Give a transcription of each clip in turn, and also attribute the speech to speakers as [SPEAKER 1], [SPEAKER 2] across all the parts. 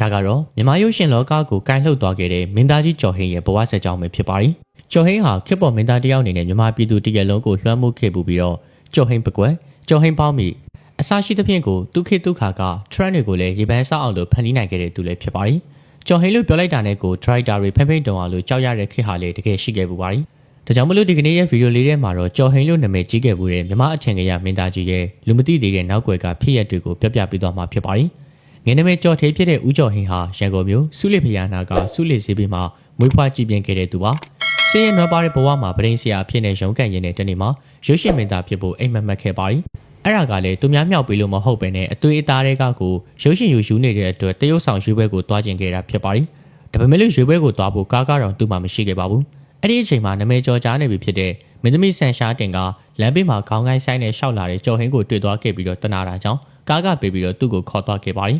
[SPEAKER 1] ဒါကတော့မြန်မာရုပ်ရှင်လောကကိုကိုင်လှုပ်သွားခဲ့တဲ့မင်းသားကြီးကျော်ဟင်းရဲ့ဘဝဆက်ကြောင်းပဲဖြစ်ပါတယ်ကျော်ဟင်းဟာခေတ်ပေါ်မင်းသားတစ်ယောက်အနေနဲ့မြန်မာပြည်သူတရက်လုံးကိုလွှမ်းမိုးခဲ့ပူပြီးတော့ကျော်ဟင်းပကွက်ကျော်ဟင်းပေါင်းမိအစရှိသဖြင့်ကိုဒုက္ခိဒုက္ခက trend တွေကိုလည်းရေပန်းဆောက်အောင်လို့ဖန်တီးနိုင်ခဲ့တဲ့သူလည်းဖြစ်ပါတယ်ကျော်ဟင်းလို့ပြောလိုက်တာနဲ့ကို driver တွေဖိမ့်ဖိမ့်တုံအောင်လို့ကြောက်ရတဲ့ခေတ်ဟာလေတကယ်ရှိခဲ့ပူပါတယ်ဒါကြောင့်မလို့ဒီကနေ့ရဲ့ဗီဒီယိုလေးထဲမှာတော့ကျော်ဟင်းလို့နာမည်ကြီးခဲ့ပူတဲ့မြမအထင်ကရမင်းသားကြီးရဲ့လူမသိသေးတဲ့နောက်ွယ်ကဖြစ်ရက်တွေကိုပြပြပေးသွားမှာဖြစ်ပါတယ် ငင်းနမဲကျော်ထေးဖြစ်တဲ့ဦးကျော်ဟင်းဟာရန်ကုန်မြို့စုလစ်ဖျားနာကစုလစ်ဈေးပြီးမှမွေးဖွားကြည်ပြင်းခဲ့တဲ့သူပါစင်းရဲနွားပါတဲ့ဘဝမှာပရင်းစရာအဖြစ်နဲ့ရုန်းကန်ရင်းတဲ့တနေ့မှာရုပ်ရှင်မင်းသားဖြစ်ဖို့အိမ်မက်မက်ခဲ့ပါတယ်အဲ့ဒါကလည်းသူများမြောက်ပြီးလို့မဟုတ်ပဲနဲ့အသွေးအသားတွေကကိုရုပ်ရှင်ယူယူနေတဲ့အတွက်တရုတ်ဆောင်ရွေးပွဲကိုတွားကျင်ခဲ့တာဖြစ်ပါတယ်ဒါပေမဲ့လို့ရွေးပွဲကိုတွားဖို့ကားကားတော့သူ့မှာမရှိခဲ့ပါဘူးအဲ့ဒီအချိန်မှာနာမည်ကျော်ကြားနေပြီဖြစ်တဲ့မင်းသမီးဆန်ရှားတင်ကလမ်းဘေးမှာခေါင်းကိုင်းဆိုင်နဲ့ရှောက်လာတဲ့ကျော်ဟင်းကိုတွေ့သွားခဲ့ပြီးတော့တနာတာကြောင့် ကားကပေးပြီးတော့သူ့ကိုခေါ်သွားခဲ့ပါတယ်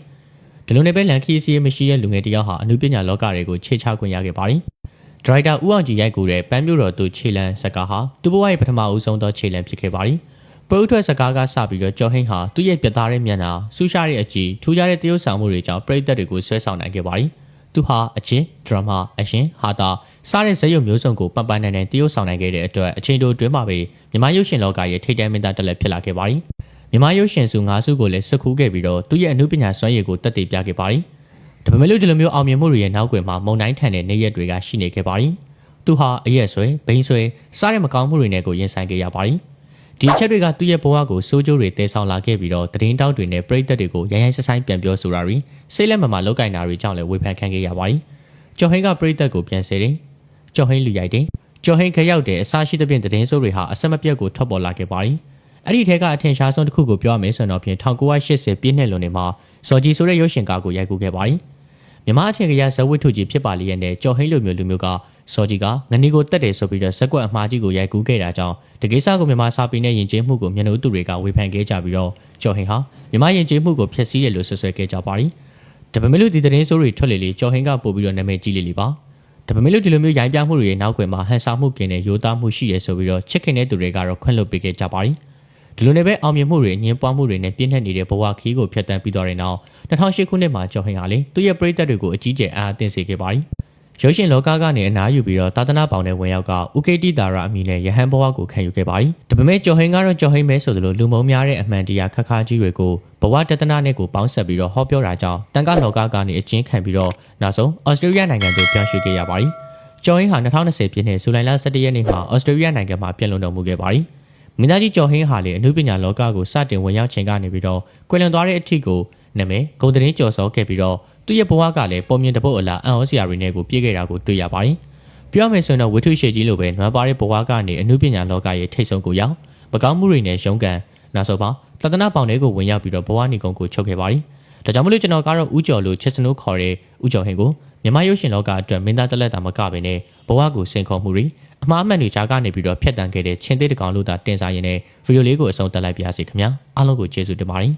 [SPEAKER 1] ဒီလိုနဲ့ပဲလန်ခီစီးမရှိတဲ့လူငယ်တစ်ယောက်ဟာအမှုပညာလောကတွေကိုခြေချခွင့်ရခဲ့ပါတယ်ဒရိုက်တာဦးအောင်ကြည်ရိုက်ကူတဲ့ပန်းမြို့တော်သူခြေလန်းဇကာဟာသူ့ဘဝရဲ့ပထမဦးဆုံးသောခြေလန်းဖြစ်ခဲ့ပါတယ်ပရိုထွက်စကားကစပြီးတော့ကျော်ဟင်းဟာသူ့ရဲ့ပြတ်သားတဲ့မျက်နှာဆူရှားတဲ့အကြည့်ထူးခြားတဲ့တရုပ်ဆောင်မှုတွေကြောင့်ပရိသတ်တွေကိုဆွဲဆောင်နိုင်ခဲ့ပါတယ်သူဟာအချင်းဒရမာအရှင်ဟာတာစားတဲ့ဇာတ်ရုပ်မျိုးစုံကိုပပနိုင်နိုင်တရုပ်ဆောင်နိုင်ခဲ့တဲ့အတွက်အချိန်တိုတွင်းမှာပဲမြန်မာရုပ်ရှင်လောကရဲ့ထိပ်တန်းမင်းသားတစ်လက်ဖြစ်လာခဲ့ပါတယ် မြန်မာရုပ်ရှင်စု၅စုကိုလည်းစကူးခဲ့ပြီးတော့သူ့ရဲ့အမှုပညာစွမ်းရည်ကိုတက်တည်ပြခဲ့ပါတယ်ဒါပေမဲ့လို့ဒီလိုမျိုးအောင်မြင်မှုတွေရဲ့နောက်ွယ်မှာမုံတိုင်းထန်တဲ့နေရက်တွေကရှိနေခဲ့ပါတယ်သူဟာအရက်ဆွဲဘိန်းဆွဲစားတဲ့မကောင်းမှုတွေနဲ့ကိုရင်ဆိုင်ခဲ့ရပါတယ်ဒီအချက်တွေကသူ့ရဲ့ဘဝကိုစိုးကျိုးတွေတဲဆောင်လာခဲ့ပြီးတော့တရင်တောက်တွေနဲ့ပြိသက်တွေကိုရိုင်းရိုင်းဆဆိုင်ပြန်ပြောဆိုတာတွေစိတ်လက်မမလောက်ကင်တာတွေကြောင့်လည်းဝေဖန်ခံခဲ့ရပါတယ်ကျော်ဟင်းကပြိသက်ကိုပြန်ဆဲတယ်ကျော်ဟင်းလူရိုက်တယ်ကျော်ဟင်းခရောက်တဲ့အစားရှိသဖြင့်တရင်ဆိုးတွေဟာအဆက်မပြတ်ကိုထွက်ပေါ်လာခဲ့ပါတယ် အဲ့ဒီထဲကအထင်ရှားဆုံးတစ်ခုကိုပြောရမယ်ဆိုတော့ဖြင့်1980ပြည့်နှစ်လွန်နေမှာစော်ကြီးဆိုတဲ့ရုပ်ရှင်ကားကိုရိုက်ကူးခဲ့ပါတယ်မြမအထင်ကရဇဝတ်ထုကြီးဖြစ်ပါလျက်နဲ့ကျော်ဟင်းလိုမျိုးလူမျိုးကစော်ကြီးကငနီကိုတက်တယ်ဆိုပြီးတော့ဇက်ကွက်အမှားကြီးကိုရိုက်ကူးခဲ့တာကြောင့်တကိစ္စကိုမြန်မာစာပေနဲ့ယဉ်ကျေးမှုကိုမျက်နှာသူတွေကဝေဖန်ခဲ့ကြပြီးတော့ကျော်ဟင်းဟာမြန်မာယဉ်ကျေးမှုကိုဖျက်ဆီးတယ်လို့ဆွဆွဲခဲ့ကြပါတယ်ဒါပေမဲ့လို့ဒီသတင်းဆိုးတွေထွက်လေလေကျော်ဟင်းကပို့ပြီးတော့နာမည်ကြီးလေလေပါဒါပေမဲ့လို့ဒီလိုမျိုးရိုင်းပြမှုတွေရဲ့နောက်ွယ်မှာဟန်ဆောင်မှုကင်းတဲ့ရိုးသားမှုရှိတယ်ဆိုပြီးတော့ချစ်ခင်တဲ့သူတွေကတော့ခွင့်လွှတ်ပေးခဲ့ကြပါတယ် ဒီလိုနဲ့ပဲအောင်မြင်မှုတွေအငင်းပွားမှုတွေနဲ့ပြင်းထန်နေတဲ့ဘဝခီးကိုဖျက်ဆီးပြီးတော့တဲ့နောက်2008ခုနှစ်မှာကျော်ဟင်းဟာလေသူ့ရဲ့ပရိသတ်တွေကိုအကြီးကျယ်အားအသင့်စေခဲ့ပါတယ်ရုပ်ရှင်လောကကနေအနားယူပြီးတော့တာသနာပေါင်နဲ့ဝင်ရောက်ကဥကေတိတာရအမည်နဲ့ယဟန်ဘဝကိုခံယူခဲ့ပါတယ်။ဒါပေမဲ့ကျော်ဟင်းကတော့ကျော်ဟင်းပဲဆိုသလိုလူမုံများတဲ့အမှန်တရားခက်ခါကြီးတွေကိုဘဝတတနာနဲ့ကိုပေါင်းဆက်ပြီးတော့ဟောပြောတာကြောင့်တန်ကလောကကနေအချင်းခံပြီးတော့နောက်ဆုံးဩစတြေးလျနိုင်ငံသို့ပြောင်းရွှေ့ခဲ့ရပါတယ်။ကျော်ဟင်းဟာ2020ပြည့်နှစ်ဇူလိုင်လ17ရက်နေ့မှာဩစတြေးလျနိုင်ငံမှာပြန်လည်တော်မူခဲ့ပါတယ်။ မင်းသားကြီးကျော်ဟင်းဟာလေအမှုပညာလောကကိုစတင်ဝင်ရောက်ခြင်းကနေပြီးတော့ကွယ်လွန်သွားတဲ့အထိကိုနာမည်ဂုံသတင်းကျော်စောခဲ့ပြီးတော့သူ့ရဲ့ဘဝကလည်းပုံမြင်တပုတ်အလားအံ့ဩစရာတွေနဲ့ကိုပြည့်ခဲ့တာကိုတွေ့ရပါတယ်။ပြောရမယ်ဆိုရင်တော့ဝိထုရှေကြီးလိုပဲနွမ်းပါတဲ့ဘဝကနေအမှုပညာလောကရဲ့ထိတ်ဆုံးကိုရောက်မကောင်းမှုတွေနဲ့ရုန်းကန်နောက်ဆုံးပါသဒနာပေါင်တွေကိုဝင်ရောက်ပြီးတော့ဘဝနေကုံကိုချုပ်ခဲ့ပါတယ်။ဒါကြောင့်မလို့ကျွန်တော်ကတော့ဥကျော်လို့ချက်စနိုးခေါ်တဲ့ဥကျော်ဟင်ကိုမြန်မာရုပ်ရှင်လောကအတွက်မင်းသားတလက်တာမကပဲနဲ့ ဘဝကိုစင်ခေါ်မှုတွေအမှားအမှန်တွေကြားကနေပြီးတော့ဖျက်တမ်းခဲ့တဲ့ချင်းသေးတကောင်လို့သာတင်စားရင်းနဲ့ဗီဒီယိုလေးကိုအဆုံးသတ်လိုက်ပါရစေခင်ဗျာအားလုံးကိုကျေးဇူးတင်ပါတယ်